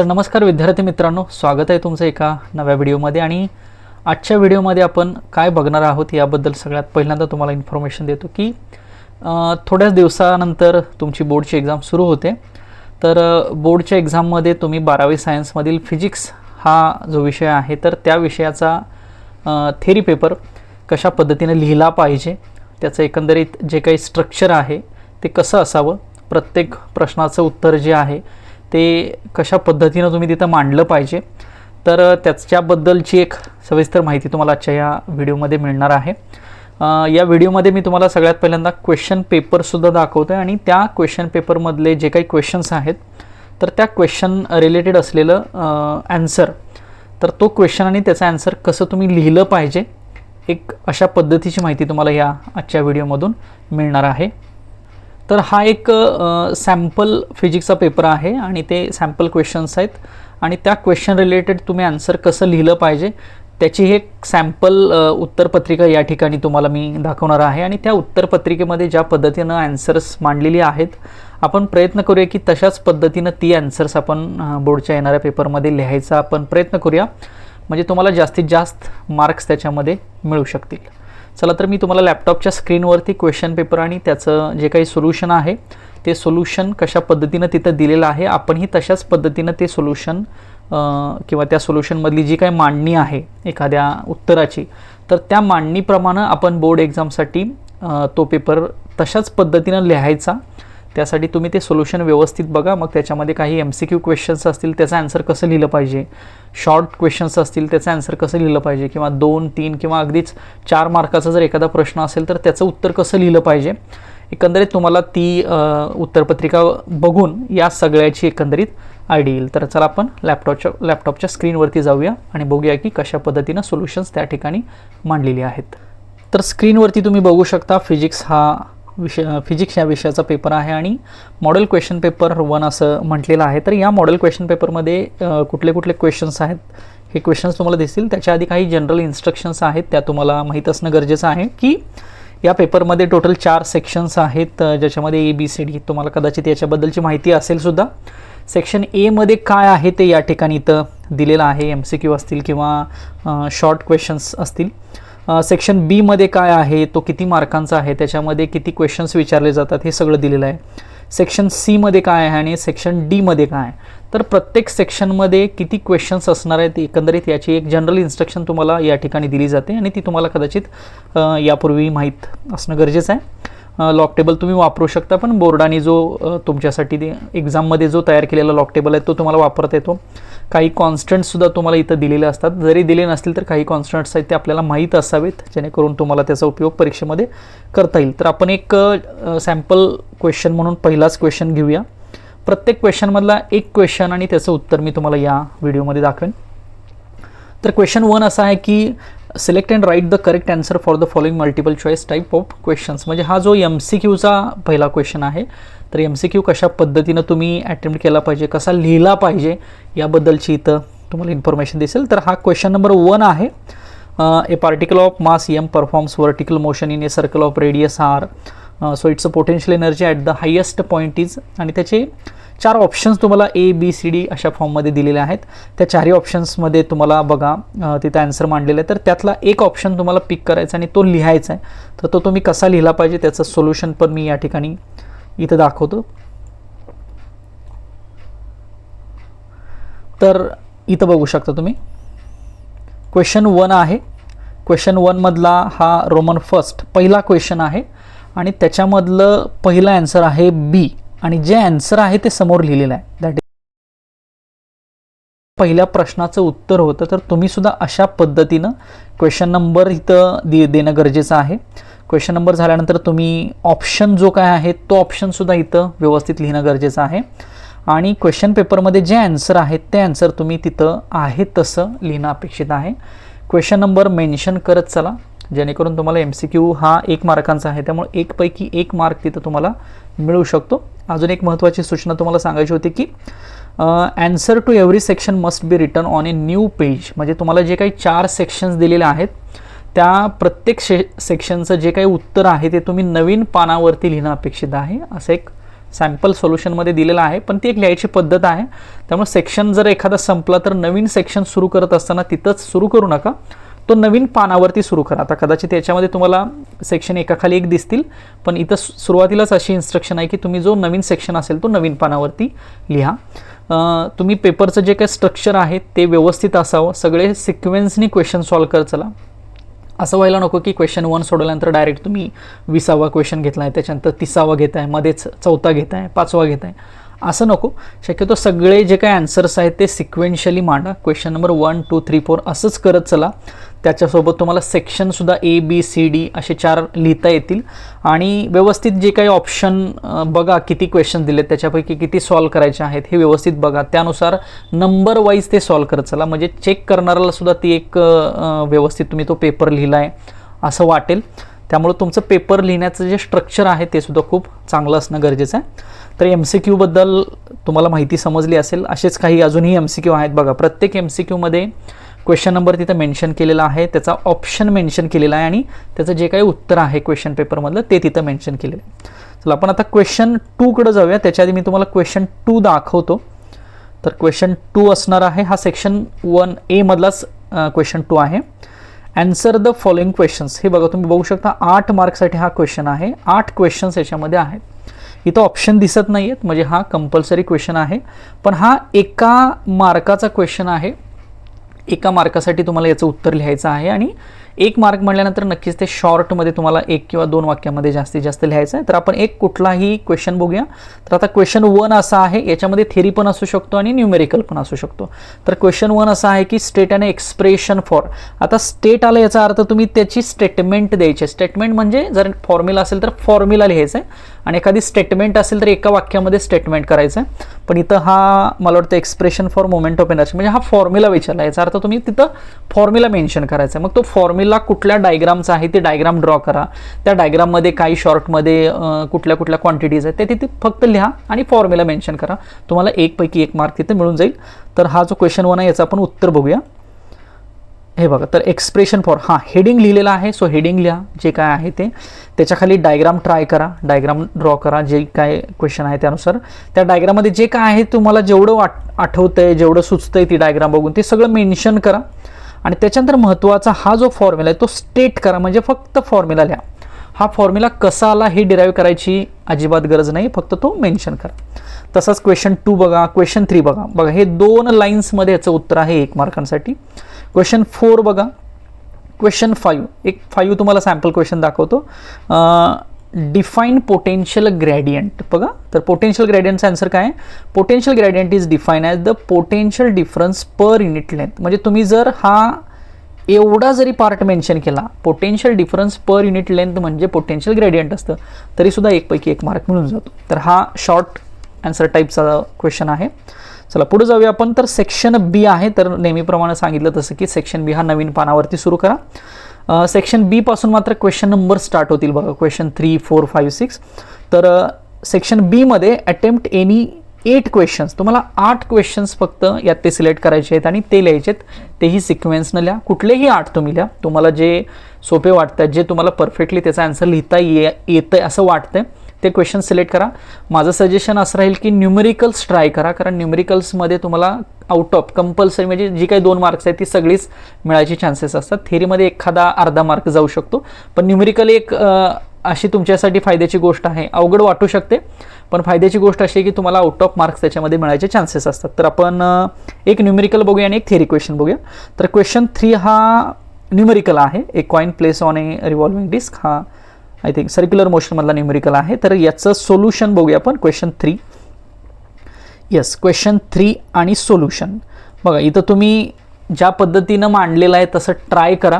तर नमस्कार विद्यार्थी मित्रांनो स्वागत आहे तुमचं एका नव्या व्हिडिओमध्ये. आणि आजच्या व्हिडिओमध्ये आपण काय बघणार आहोत याबद्दल सगळ्यात पहिल्यांदा तुम्हाला इन्फॉर्मेशन देतो की थोड्याच दिवसानंतर तुमची बोर्डची एक्झाम सुरू होते. तर बोर्डच्या एक्झाममध्ये तुम्ही बारावी सायन्समधील फिजिक्स हा जो विषय आहे तर त्या विषयाचा थेरी पेपर कशा पद्धतीने लिहिला पाहिजे त्याचं एकंदरीत जे काही स्ट्रक्चर आहे ते कसं असावं प्रत्येक प्रश्नाचं उत्तर जे आहे ते कशा पद्धतीनं तुम्ही तिथं मांडलं पाहिजे. तर त्याच्याबद्दलची एक सविस्तर माहिती तुम्हाला आजच्या या व्हिडिओमध्ये मिळणार आहे. या व्हिडिओमध्ये मी तुम्हाला सगळ्यात पहिल्यांदा क्वेश्चन पेपरसुद्धा दाखवतो आहे आणि त्या क्वेश्चन पेपरमधले जे काही क्वेश्चन्स आहेत तर त्या क्वेश्चन रिलेटेड असलेलं ॲन्सर तर तो क्वेश्चन आणि त्याचं ॲन्सर कसं तुम्ही लिहिलं पाहिजे एक अशा पद्धतीची माहिती तुम्हाला या आजच्या व्हिडिओमधून मिळणार आहे. तर हा एक सॅम्पल फिजिक्सचा पेपर आहे आणि ते सॅम्पल क्वेश्चन्स आहेत. आणि त्या क्वेश्चन रिलेटेड तुम्ही आन्सर कसं लिहिलं पाहिजे त्याची ही एक सॅम्पल उत्तरपत्रिका या ठिकाणी तुम्हाला मी दाखवणार आहे. आणि त्या उत्तरपत्रिकेमध्ये ज्या पद्धतीनं ॲन्सर्स मांडलेली आहेत आपण प्रयत्न करूया की तशाच पद्धतीनं ती ॲन्सर्स आपण बोर्डच्या येणाऱ्या पेपरमध्ये लिहायचा आपण प्रयत्न करूया. म्हणजे तुम्हाला जास्तीत जास्त मार्क्स त्याच्यामध्ये मिळू शकतील. चला तर मी तुम्हाला लॅपटॉपच्या स्क्रीनवरती क्वेश्चन पेपर आणि त्याचं जे काही सोल्युशन आहे ते सोल्युशन कशा पद्धतीनं तिथं दिलेलं आहे आपणही तशाच पद्धतीनं ते सोल्युशन किंवा त्या सोल्युशनमधली जी काही मांडणी आहे एखाद्या उत्तराची तर त्या मांडणीप्रमाणे आपण बोर्ड एक्झामसाठी तो पेपर तशाच पद्धतीनं लिहायचा. त्यासाठी तुम्ही ते सोल्युशन व्यवस्थित बघा. मग त्याच्यामध्ये काही एम सी क्यू क्वेश्चन्स असतील त्याचं आन्सर कसं लिहिलं पाहिजे? शॉर्ट क्वेश्चन्स असतील त्याचं आन्सर कसं लिहिलं पाहिजे? किंवा दोन तीन किंवा अगदीच चार मार्काचा जर एखादा प्रश्न असेल तर त्याचं उत्तर कसं लिहिलं पाहिजे? एकंदरीत तुम्हाला ती उत्तरपत्रिका बघून या सगळ्याची एकंदरीत आयडी येईल. तर चला आपण लॅपटॉपच्या लॅपटॉपच्या स्क्रीनवरती जाऊया आणि बघूया की कशा पद्धतीनं सोल्युशन्स त्या ठिकाणी मांडलेली आहेत. तर स्क्रीनवरती तुम्ही बघू शकता फिजिक्स हा विषय फिजिक्स या विषयाचा पेपर आहे आणि मॉडेल क्वेश्चन पेपर वन असं म्हटलेलं आहे. तर या मॉडेल क्वेश्चन पेपरमध्ये कुठले कुठले क्वेश्चन्स आहेत? हे क्वेश्चन्स तुम्हाला दिसतील. त्याच्या आधी काही जनरल इन्स्ट्रक्शन्स आहेत. त्या तुम्हाला माहीत असणं गरजेचं आहे की या पेपरमध्ये टोटल चार सेक्शन्स आहेत. ज्याच्यामध्ये ए बी सी डी तुम्हाला कदाचित याच्याबद्दलची माहिती असेल सुद्धा. सेक्शन एमध्ये काय आहे ते या ठिकाणी इथं दिलेलं आहे. एम सी क्यू असतील किंवा शॉर्ट क्वेश्चन्स असतील. सेक्शन बीमध्ये काय आहे तो किती मार्कांचा आहे त्याच्यामध्ये किती क्वेश्चन्स विचारले जातात हे सगळं दिलेलं आहे. सेक्शन सीमध्ये काय आहे आणि सेक्शन डीमध्ये काय आहे? तर प्रत्येक सेक्शनमध्ये किती क्वेश्चन्स असणार आहेत एकंदरीत याची एक जनरल इन्स्ट्रक्शन तुम्हाला या ठिकाणी दिली जाते आणि ती तुम्हाला कदाचित यापूर्वी माहीत असणं गरजेचं आहे. लॉक टेबल तुम्ही वापरू शकता पण बोर्डाने जो तुमच्यासाठी ते एक्झाममध्ये जो तयार केलेला लॉक टेबल आहे तो तुम्हाला वापरता येतो. काही कॉन्स्टंटसुद्धा तुम्हाला इथं दिलेले असतात. जरी दिले नसतील तर काही कॉन्स्टंट्स आहेत ते आपल्याला माहीत असावेत जेणेकरून तुम्हाला त्याचा उपयोग परीक्षेमध्ये करता येईल. तर आपण एक सॅम्पल क्वेश्चन म्हणून पहिलाच क्वेश्चन घेऊया. प्रत्येक क्वेश्चनमधला एक क्वेश्चन आणि त्याचं उत्तर मी तुम्हाला या व्हिडिओमध्ये दाखवेन. तर क्वेश्चन वन असा आहे की select and write the correct answer for the following multiple choice type of questions म्हणजे हा जो एम सी क्यूचा पहिला क्वेश्चन आहे तर एम सी क्यू कशा पद्धतीनं तुम्ही अटेम्प्ट केला पाहिजे कसा लिहिला पाहिजे याबद्दलची इथं तुम्हाला इन्फॉर्मेशन दिसेल. तर हा क्वेश्चन नंबर वन आहे. A particle of mass M performs vertical motion in a circle of radius R so it's a potential energy at the highest point is आणि त्याचे चार ऑप्शन्स तुम्हाला ए बी सी डी अशा फॉर्ममध्ये दिलेले आहेत. त्या चारही ऑप्शन्समध्ये तुम्हाला बघा तिथं आन्सर मांडलेलं आहे तर त्यातला एक ऑप्शन तुम्हाला पिक करायचा आणि तो लिहायचा आहे. तर तो तुम्ही कसा लिहिला पाहिजे त्याचं सोल्युशन पण मी या ठिकाणी इथं दाखवतो. तर इथं बघू शकता तुम्ही. क्वेश्चन वन आहे. क्वेश्चन वनमधला हा रोमन फर्स्ट पहिला क्वेश्चन आहे. आणि त्याच्यामधलं पहिलं ॲन्सर आहे बी आणि जे ॲन्सर आहे ते समोर लिहिलेलं आहे. दॅट इज पहिल्या प्रश्नाचं उत्तर होतं तर तुम्ही सुद्धा अशा पद्धतीनं क्वेश्चन नंबर इथं दे देणं गरजेचं आहे. क्वेश्चन नंबर झाल्यानंतर तुम्ही ऑप्शन जो काय आहे तो ऑप्शनसुद्धा इथं व्यवस्थित लिहिणं गरजेचं आहे. आणि क्वेश्चन पेपरमध्ये जे ॲन्सर आहेत ते ॲन्सर तुम्ही तिथं आहे तसं लिहिणं अपेक्षित आहे. क्वेश्चन नंबर मेन्शन करत चला. जेणेकरून तुम्हाला एम सी क्यू हा एक मार्कांचा आहे त्यामुळे एकपैकी एक मार्क तिथं तुम्हाला मिळू शकतो. अजून एक महत्त्वाची सूचना तुम्हाला सांगायची होती की answer to every section must be return on a new page म्हणजे तुम्हाला जे काही चार सेक्शन्स दिलेले आहेत त्या प्रत्येक शे सेक्शनचं जे काही उत्तर आहे ते तुम्ही नवीन पानावरती लिहिणं अपेक्षित आहे. असं एक सॅम्पल सोल्युशनमध्ये दिलेलं आहे पण ती एक लिहायची पद्धत आहे. त्यामुळे सेक्शन जर एखादा संपला तर नवीन सेक्शन सुरू करत असताना तिथंच सुरू करू नका. तो नवीन पानावरती सुरू करा. आता कदाचित याच्यामध्ये तुम्हाला सेक्शन एकाखाली एक दिसतील पण इथं सुरुवातीलाच अशी इन्स्ट्रक्शन आहे की तुम्ही जो नवीन सेक्शन असेल तो नवीन पानावरती लिहा. तुम्ही पेपरचं जे काही स्ट्रक्चर आहे ते व्यवस्थित असावं. सगळे सिक्वेन्सनी क्वेश्चन सॉल्व करत चला. असं व्हायला नको की क्वेश्चन वन सोडवल्यानंतर डायरेक्ट तुम्ही विसावा क्वेश्चन घेतला आहे त्याच्यानंतर तिसावा घेत आहे मध्येच चौथा घेत आहे पाचवा घेत आहे असं नको. शक्यतो सगळे जे काही आन्सर्स आहेत ते सिक्वेन्शियली मांडा. Question number one two three four असंच करत चला. त्याच्यासोबत तुम्हाला सेक्शनसुद्धा ए बी सी डी असे चार लिहिता येतील. आणि व्यवस्थित जे काही ऑप्शन बघा किती क्वेश्चन दिलेत त्याच्यापैकी किती सॉल्व करायचे आहेत हे व्यवस्थित बघा. त्यानुसार नंबर वाईज ते सॉल्व करत चला. म्हणजे चेक करणाऱ्यालासुद्धा ती एक व्यवस्थित तुम्ही तो पेपर लिहिला आहे असं वाटेल. त्यामुळं तुमचं पेपर लिहिण्याचं जे स्ट्रक्चर आहे ते सुद्धा खूप चांगलं असणं गरजेचं आहे. तर एम सी क्यूबद्दल तुम्हाला माहिती समजली असेल. असेच काही अजूनही एम सी क्यू आहेत बघा. प्रत्येक एम सी क्यूमध्ये क्वेश्चन नंबर तिथं मेन्शन केलेला आहे. त्याचा ऑप्शन मेन्शन केलेला आहे आणि त्याचं जे काही उत्तर आहे क्वेश्चन पेपरमधलं ते तिथं मेन्शन केलेलं आहे. चला आपण आता क्वेश्चन टूकडं जाऊया. त्याच्या आधी मी तुम्हाला क्वेश्चन टू दाखवतो. तर क्वेश्चन टू असणार आहे. हा सेक्शन वन एमधलाच क्वेश्चन टू आहे. ॲन्सर द फॉलोइंग क्वेश्चन्स हे बघा तुम्ही बघू शकता आठ मार्कसाठी हा क्वेश्चन आहे. आठ क्वेश्चन्स याच्यामध्ये आहेत. इथं ऑप्शन दिसत नाही आहेत म्हणजे हा कंपल्सरी क्वेश्चन आहे. पण हा एका मार्काचा क्वेश्चन आहे. एका मार्कासाठी तुम्हाला याचं उत्तर लिहायचं आहे आणि एक मार्क म्हटल्यानंतर नक्कीच ते शॉर्टमध्ये तुम्हाला एक किंवा दोन वाक्यामध्ये जास्तीत जास्त लिहायचं आहे. तर आपण एक कुठलाही क्वेश्चन बघूया. तर आता क्वेश्चन वन असा आहे याच्यामध्ये थेरी पण असू शकतो आणि न्यूमेरिकल पण असू शकतो. तर क्वेश्चन वन असा आहे की स्टेट अँड एक्सप्रेशन फॉर आता स्टेट आलं याचा अर्थ तुम्ही त्याची स्टेटमेंट द्यायची स्टेटमेंट म्हणजे जर फॉर्म्युला असेल तर फॉर्म्युला लिहायचं आहे. आणि एखादी स्टेटमेंट असेल तर एका वाक्यामध्ये स्टेटमेंट करायचं आहे. पण इथं हा मला वाटतं expression for moment of energy म्हणजे हा फॉर्म्युला विचारला याचा अर्थ तुम्ही तिथं फॉर्म्युला मेन्शन करायचा आहे. मग तो फॉर्म्युला कुठल्या डायग्रामचा आहे ते डायग्राम ड्रॉ करा. त्या डायग्राममध्ये काही शॉर्टमध्ये कुठल्या कुठल्या क्वांटिटीज आहेत ते तिथे फक्त लिहा आणि फॉर्म्युला मेन्शन करा. तुम्हाला एकपैकी एक मार्क तिथे मिळून जाईल. तर हा जो क्वेश्चन वन आहे याचं आपण उत्तर बघूया. हे बघा तर एक्सप्रेशन फॉर हां हेडिंग लिहिलेलं आहे सो हेडिंग लिहा जे काय आहे ते. त्याच्याखाली डायग्राम ट्राय करा डायग्राम ड्रॉ करा जे काय क्वेश्चन आहे त्यानुसार. त्या डायग्राममध्ये जे काय आहे तुम्हाला जेवढं वाट आहे जेवढं सुचतंय ती डायग्राम बघून ते सगळं मेन्शन करा. आणि त्याच्यानंतर महत्त्वाचा हा जो फॉर्म्युला आहे तो स्टेट करा म्हणजे फक्त फॉर्म्युला लिहा. हा फॉर्म्युला कसा आला हे डिराईव्ह करायची अजिबात गरज नाही फक्त तो मेन्शन करा. तसाच क्वेश्चन टू बघा क्वेश्चन थ्री बघा. बघा हे दोन लाईन्समध्ये याचं उत्तर आहे एक मार्कांसाठी क्वेश्चन फोर बघा. क्वेश्चन फाईव्ह एक फाईव्ह तुम्हाला सॅम्पल क्वेश्चन दाखवतो. डिफाईन पोटेन्शियल ग्रॅडियंट बघा तर पोटेन्शियल ग्रॅडियंटचा आन्सर काय आहे? Potential gradient is define as the potential difference per unit length म्हणजे तुम्ही जर हा एवढा जरी पार्ट मेन्शन केला potential difference per unit length म्हणजे पोटेन्शियल ग्रेडियंट असतं. तरीसुद्धा एकपैकी एक मार्क मिळून जातो. तर हा शॉर्ट आन्सर टाईपचा क्वेश्चन आहे. चला पुढे जाऊया आपण. तर सेक्शन बी आहे तर नेहमीप्रमाणे सांगितलं तसं की सेक्शन बी हा नवीन पानावरती सुरू करा. सेक्शन बी पासून मात्र क्वेश्चन नंबर स्टार्ट होतील बघा. Question three four five six तर सेक्शन बीमध्ये अटेम्प्ट एनी एट क्वेश्चन्स तुम्हाला आठ क्वेश्चन्स फक्त यात ते सिलेक्ट करायचे आहेत आणि ते लिहायचे आहेत. तेही सिक्वेन्सनं लिहा. कुठलेही आठ तुम्ही लिहा. तुम्हाला जे सोपे वाटतात जे तुम्हाला परफेक्टली त्याचा आन्सर लिहिता ये येतं आहे असं वाटतंय. ते क्वेश्चन सिलेक्ट करा. माझं सजेशन असं राहील की न्यूमेरिकल्स ट्राय करा कारण न्यूमेरिकल्समध्ये तुम्हाला आउट ऑफ कंपल्सरी म्हणजे जी काही दोन मार्क्स आहेत ती सगळीच मिळायची चान्सेस असतात. थेरीमध्ये एखादा अर्धा मार्क जाऊ शकतो. पण न्यूमेरिकल एक अशी तुमच्यासाठी फायद्याची गोष्ट आहे. अवघड वाटू शकते. पण फायद्याची गोष्ट अशी आहे की तुम्हाला आउट ऑफ मार्क्स त्याच्यामध्ये मिळायचे चान्सेस असतात. तर आपण एक न्यूमेरिकल बघूया आणि एक थेरी क्वेश्चन बघूया. तर क्वेश्चन थ्री हा न्यूमेरिकल आहे. एक coin place on a revolving disc हा आय थिंक सर्क्युलर मोशनमधला न्युमेरिकल आहे. तर याचं सोल्युशन बघूया आपण. Question three yes question three आणि सोल्युशन बघा इथं तुम्ही ज्या पद्धतीनं मांडलेलं आहे तसं ट्राय करा.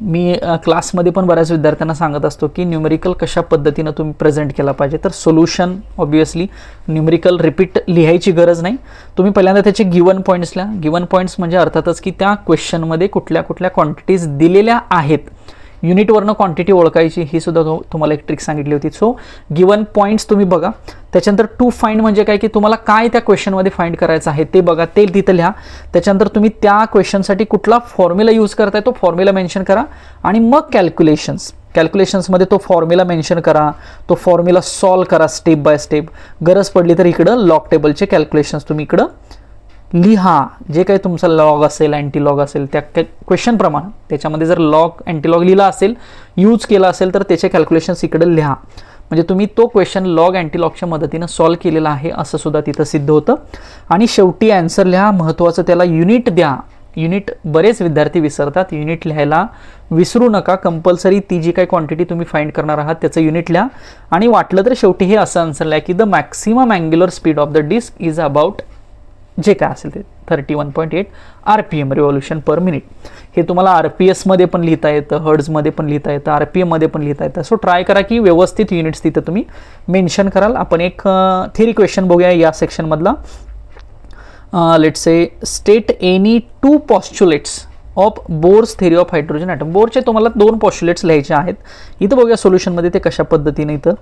मी क्लासमध्ये पण बऱ्याच विद्यार्थ्यांना सांगत असतो की न्यूमेरिकल कशा पद्धतीनं तुम्ही प्रेझेंट केला पाहिजे. तर सोल्युशन ऑब्वियसली न्यूमेरिकल रिपीट लिहायची गरज नाही. तुम्ही पहिल्यांदा त्याचे गिवन पॉईंट्स लिहा. गिवन पॉईंट्स म्हणजे अर्थातच की त्या क्वेश्चनमध्ये कुठल्या कुठल्या क्वांटिटीज दिलेल्या आहेत. युनिटवरनं क्वांटिटी ओळखायची ही सुद्धा तुम्हाला एक ट्रिक सांगितली होती. सो गिवन पॉईंट्स तुम्ही बघा. त्याच्यानंतर टू फाइंड म्हणजे काय? की तुम्हाला काय त्या क्वेश्चनमध्ये फाइंड करायचं आहे ते बघा ते तिथं लिहा. त्याच्यानंतर तुम्ही त्या क्वेश्चनसाठी कुठला फॉर्म्युला यूज करताय तो फॉर्म्युला मेन्शन करा. आणि मग कॅल्क्युलेशन्स कॅल्क्युलेशन्समध्ये तो फॉर्म्युला मेन्शन करा. तो फॉर्म्युला सॉल्व करा स्टेप बाय स्टेप गरज पडली तर इकडं लॉक टेबलचे कॅल्क्युलेशन्स तुम्ही इकडं लिहा जे काही तुमचा लॉग असेल अँटीलॉग असेल त्या क्वेश्चनप्रमाणे त्याच्यामध्ये जर लॉग अँटीलॉग लिहिला असेल यूज केला असेल तर त्याचे कॅल्क्युलेशन्स इकडे लिहा. म्हणजे तुम्ही तो क्वेश्चन लॉग अँटीलॉगच्या मदतीनं सॉल्व केलेला आहे असं सुद्धा तिथं सिद्ध होतं. आणि शेवटी अँसर लिहा महत्त्वाचं त्याला युनिट द्या. युनिट बरेच विद्यार्थी विसरतात. युनिट लिहायला विसरू नका. कंपल्सरी ती जी काही क्वांटिटी तुम्ही फाइंड करणार आहात त्याचं युनिट लिहा. आणि वाटलं तर शेवटी हे असं आन्सर लिहा की the maximum angular speed of the disc is about जे काय असेल ते. Thirty one point eight R P M revolution per minute हे तुम्हाला आर पी एसमध्ये पण लिहिता येतं हर्ड्समध्ये पण लिहिता येतं आर पी एममध्ये पण लिहिता येतं. सो ट्राय करा की व्यवस्थित युनिट्स तिथं तुम्ही मेन्शन कराल. आपण एक थेरी क्वेश्चन बघूया या सेक्शनमधला let say state any two postulates of Bohr's theory of hydrogen atom बोरचे तुम्हाला दोन पॉस्च्युलेट्स लिहायचे आहेत. इथं बघूया सोल्युशनमध्ये ते कशा पद्धतीने इथं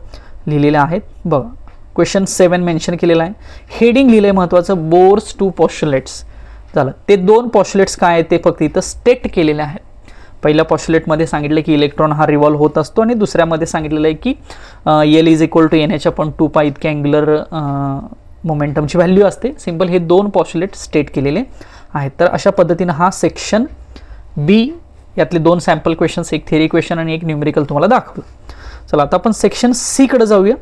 लिहिलेले आहेत. बघा. क्वेश्चन सेवन मेन्शन केलेलं आहे. हेडिंग लिहिलं आहे महत्त्वाचं बोर्स टू पॉस्च्युलेट्स झालं. ते दोन पॉस्च्युलेट्स काय आहेत ते फक्त इथं स्टेट केलेले आहेत. पहिल्या पॉस्च्युलेटमध्ये सांगितलं की इलेक्ट्रॉन हा रिव्हॉल्व होत असतो आणि दुसऱ्यामध्ये सांगितलेलं आहे की L is equal to N H upon two पा इतक्या अँग्युलर मोमेंटमची व्हॅल्यू असते. सिंपल हे दोन पॉस्च्युलेट स्टेट केलेले आहेत. तर अशा पद्धतीनं हा सेक्शन बी यातले दोन सॅम्पल क्वेश्चन्स एक थेरी क्वेश्चन आणि एक न्यूमेरिकल तुम्हाला दाखवलं. चला आता आपण सेक्शन सीकडे जाऊया.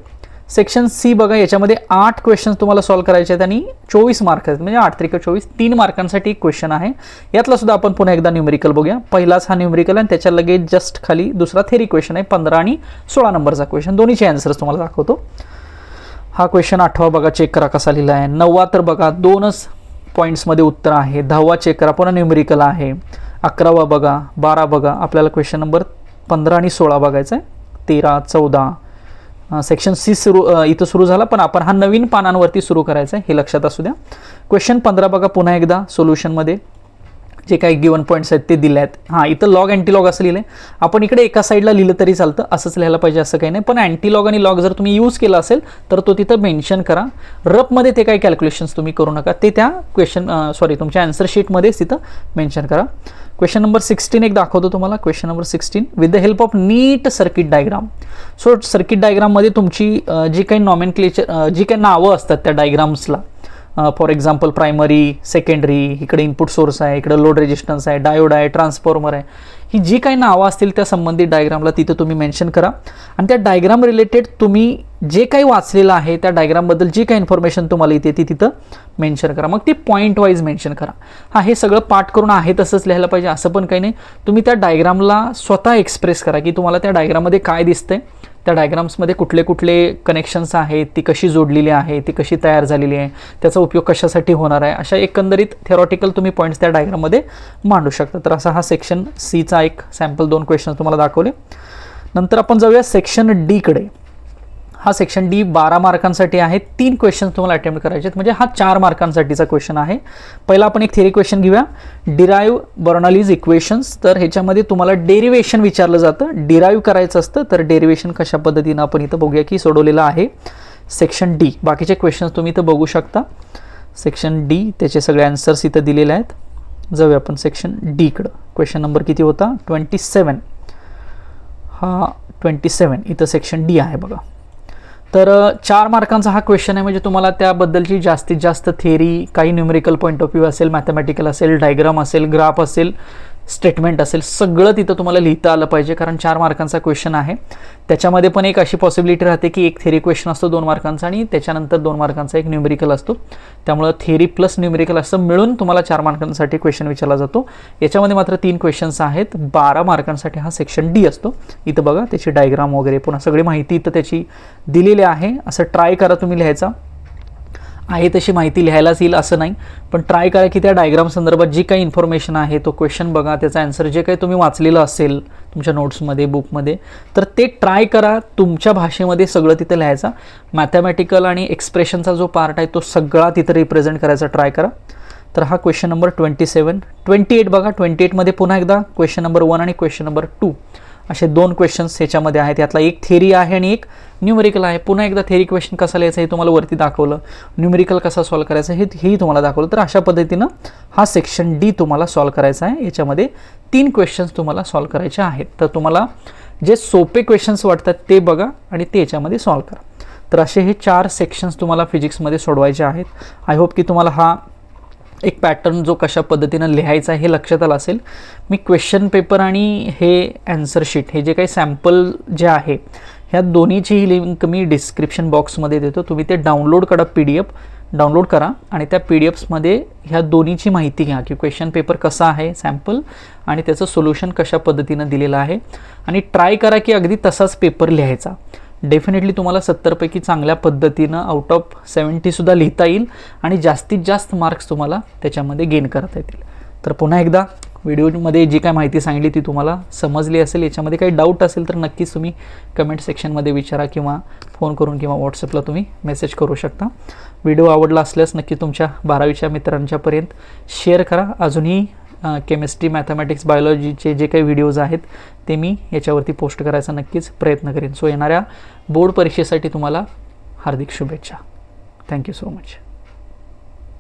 सेक्शन सी बघा याच्यामध्ये आठ क्वेश्चन्स तुम्हाला सॉल्व्ह करायचे आहेत आणि चोवीस मार्क आहेत. म्हणजे आठ त्रिक चोवीस तीन मार्कांसाठी एक क्वेश्चन आहे. यातला सुद्धा आपण पुन्हा एकदा न्यूमेरिकल बघूया. पहिलाच हा न्यूमेरिकल आणि त्याच्या लगेच जस्ट खाली दुसरा थेरी क्वेश्चन आहे पंधरा आणि सोळा नंबरचा क्वेश्चन दोन्हीचे आन्सर्स तुम्हाला दाखवतो. हा क्वेश्चन आठवा बघा चेक करा कसा लिहिला आहे. नववा तर बघा दोनच पॉईंट्समध्ये उत्तर आहे. दहावा चेक करा पुन्हा न्यूमेरिकल आहे. अकरावा बघा बारा बघा. आपल्याला क्वेश्चन नंबर पंधरा आणि सोळा बघायचा आहे. तेरा चौदा सेक्शन सी सुरू इथं सुरू झाला पण आपण हा नवीन पानांवरती सुरू करायचा आहे हे लक्षात असू द्या. क्वेश्चन पंधरा बघा पुन्हा एकदा सोल्युशनमध्ये जे काही गिवन पॉईंट्स आहेत ते दिले आहेत. हां इथं लॉग अँटीलॉग असं लिहिलं आहे आपण इकडे एका साईडला लिहिलं तरी चालतं. असंच लिहायला पाहिजे असं काही नाही. पण अँटीलॉग आणि लॉग जर तुम्ही यूज केला असेल तर तो तिथं मेन्शन करा. रफमध्ये ते काही कॅल्क्युलेशन्स तुम्ही करू नका. ते त्या क्वेश्चन सॉरी तुमच्या आन्सर शीटमध्येच तिथं मेन्शन करा. क्वेश्चन नंबर सिक्स्टीन एक दाखवतो तुम्हाला. Question number sixteen with the help of neat circuit diagram so circuit डायग्राममध्ये तुमची जी काही नॉमेनक्लेचर जी काही नावं असतात त्या डायग्राम्सला फॉर एक्झाम्पल प्रायमरी सेकंडरी इकडे इनपुट सोर्स आहे इकडे लोड रेजिस्टन्स आहे डायोड आहे ट्रान्सफॉर्मर आहे. ही जी काही नावं असतील त्या संबंधित डायग्रामला तिथं तुम्ही मेन्शन करा. आणि त्या डायग्राम रिलेटेड तुम्ही जे काही वाचलेलं आहे त्या डायग्रामबद्दल जी काही इन्फॉर्मेशन तुम्हाला येते ती तिथं मेन्शन करा. मग ती पॉईंट वाईज मेन्शन करा. हां हे सगळं पाठ करून आहे तसंच लिहायला पाहिजे असं पण काही नाही. तुम्ही त्या डायग्रामला स्वतः एक्सप्रेस करा की तुम्हाला त्या डायग्राममध्ये काय दिसतंय. त्या डायग्राम्समध्ये कुठले कुठले कनेक्शन्स आहेत ती कशी जोडलेली आहे ती कशी तयार झालेली आहे त्याचा उपयोग कशासाठी होणार आहे अशा एकंदरीत थेरॉटिकल तुम्ही पॉईंट्स त्या डायग्राममध्ये मांडू शकता. तर असा हा सेक्शन सीचा एक सॅम्पल दोन क्वेश्चन तुम्हाला दाखवले. नंतर आपण जाऊया सेक्शन डीकडे हा सेक्शन डी बारा मार्कांसाठी आहे. तीन क्वेश्चन तुम्हाला अटेम्प्ट करायचे आहेत. म्हणजे हा चार मार्कांसाठीचा क्वेश्चन आहे. पहिला आपण एक थेरी क्वेश्चन घेऊया. डिराईव्ह बर्नॉलीज इक्वेशन्स तर ह्याच्यामध्ये तुम्हाला डेरिवेशन विचारलं जातं. डिराईव्ह करायचं असतं तर डेरिवेशन कशा पद्धतीनं आपण इथं बघूया की सोडवलेलं आहे. सेक्शन डी बाकीचे क्वेश्चन्स तुम्ही इथं बघू शकता. सेक्शन डी त्याचे सगळे आन्सर्स इथं दिलेले आहेत. जाऊया आपण सेक्शन डीकडं क्वेश्चन नंबर किती होता? ट्वेंटी सेवन हा ट्वेंटी सेवन इथं सेक्शन डी आहे बघा. तर चार मार्कांचा हा क्वेश्चन आहे म्हणजे तुम्हाला त्याबद्दलची जास्तीत जास्त थेरी काही न्युमेरिकल पॉईंट ऑफ व्ह्यू असेल मॅथमॅटिकल असेल डायग्राम असेल ग्राफ असेल स्टेटमेंट असेल सगळं तिथं तुम्हाला लिहिता आलं पाहिजे कारण चार मार्कांचा क्वेश्चन आहे. त्याच्यामध्ये पण एक अशी पॉसिबिलिटी राहते की एक थेरी क्वेश्चन असतो दोन मार्कांचा आणि त्याच्यानंतर दोन मार्कांचा एक न्यूमेरिकल असतो. त्यामुळं थेरी प्लस न्यूमेरिकल असं मिळून तुम्हाला चार मार्कांसाठी क्वेश्चन विचारला जातो. याच्यामध्ये मात्र तीन क्वेश्चन्स आहेत. बारा मार्कांसाठी हा सेक्शन डी असतो. इथं बघा त्याची डायग्राम वगैरे पुन्हा सगळी माहिती इथं त्याची दिलेली आहे. असं ट्राय करा तुम्ही लिहायचा. आहे तशी माहिती लिहायलाच येईल असं नाही. पण ट्राय करा की त्या डायग्राम संदर्भात जी काही इन्फॉर्मेशन आहे तो क्वेश्चन बघा त्याचा अन्सर जे काही तुम्ही वाचलेलं असेल तुमच्या नोट्समध्ये बुकमध्ये तर ते ट्राय करा. तुमच्या भाषेमध्ये सगळं तिथं लिहायचा. मॅथमॅटिकल आणि एक्सप्रेशनचा जो पार्ट आहे तो सगळा तिथं रिप्रेझेंट करायचा ट्राय करा. तर हा question number twenty seven twenty eight बघा ट्वेंटी एटमध्ये पुन्हा एकदा क्वेश्चन नंबर वन आणि क्वेश्चन नंबर टू असे दोन क्वेश्चन्स ह्याच्यामध्ये आहेत. यातला एक थेरी आहे आणि एक न्यूमेरिकल आहे. पुन्हा एकदा थेरी क्वेश्चन कसा लिहायचं हे तुम्हाला वरती दाखवलं. न्यूमेरिकल कसा सॉल्व करायचं हे हेही तुम्हाला दाखवलं. तर अशा पद्धतीनं हा सेक्शन डी तुम्हाला सॉल्व करायचा आहे. याच्यामध्ये तीन क्वेश्चन्स तुम्हाला सॉल्व करायचे आहेत. तर तुम्हाला जे सोपे क्वेश्चन्स वाटतात ते बघा आणि ते याच्यामध्ये सॉल्व करा. तर असे हे चार सेक्शन्स तुम्हाला फिजिक्समध्ये सोडवायचे आहेत. आय होप की तुम्हाला हा एक पॅटर्न जो कशा पद्धतीनं लिहायचा हे लक्षात आलं असेल. मी क्वेश्चन पेपर आणि हे ॲन्सर शीट हे जे काही सॅम्पल जे आहे ह्या दोन्हीचीही लिंक मी डिस्क्रिप्शन बॉक्समध्ये देतो. तुम्ही ते डाउनलोड करा पी डी एफ डाउनलोड करा आणि त्या पी डी एफ्समध्ये ह्या दोन्हीची माहिती घ्या की क्वेश्चन पेपर कसा आहे सॅम्पल आणि त्याचं सोल्युशन कशा पद्धतीनं दिलेलं आहे. आणि ट्राय करा की अगदी तसाच पेपर लिहायचा. डेफिनेटली तुम्हाला सत्तरपैकी चांगल्या पद्धतीनं आउट ऑफ सेवन्टीसुद्धा लिहिता येईल आणि जास्तीत जास्त मार्क्स तुम्हाला त्याच्यामध्ये गेन करता येतील. तर पुन्हा एकदा व्हिडिओमध्ये जी काय माहिती सांगितली ती तुम्हाला समजली असेल याच्यामध्ये काही डाऊट असेल तर नक्कीच तुम्ही कमेंट सेक्शनमध्ये विचारा किंवा फोन करून किंवा व्हॉट्सअपला तुम्ही मेसेज करू शकता. व्हिडिओ आवडला असल्यास नक्की तुमच्या बारावीच्या मित्रांच्यापर्यंत शेअर करा. अजूनही केमिस्ट्री मॅथमॅटिक्स बायोलॉजीचे जे काही व्हिडिओज आहेत ते मी याच्यावरती पोस्ट करायचा नक्कीच प्रयत्न करेन. सो येणाऱ्या बोर्ड परीक्षेसाठी तुम्हाला हार्दिक शुभेच्छा. Thank you so much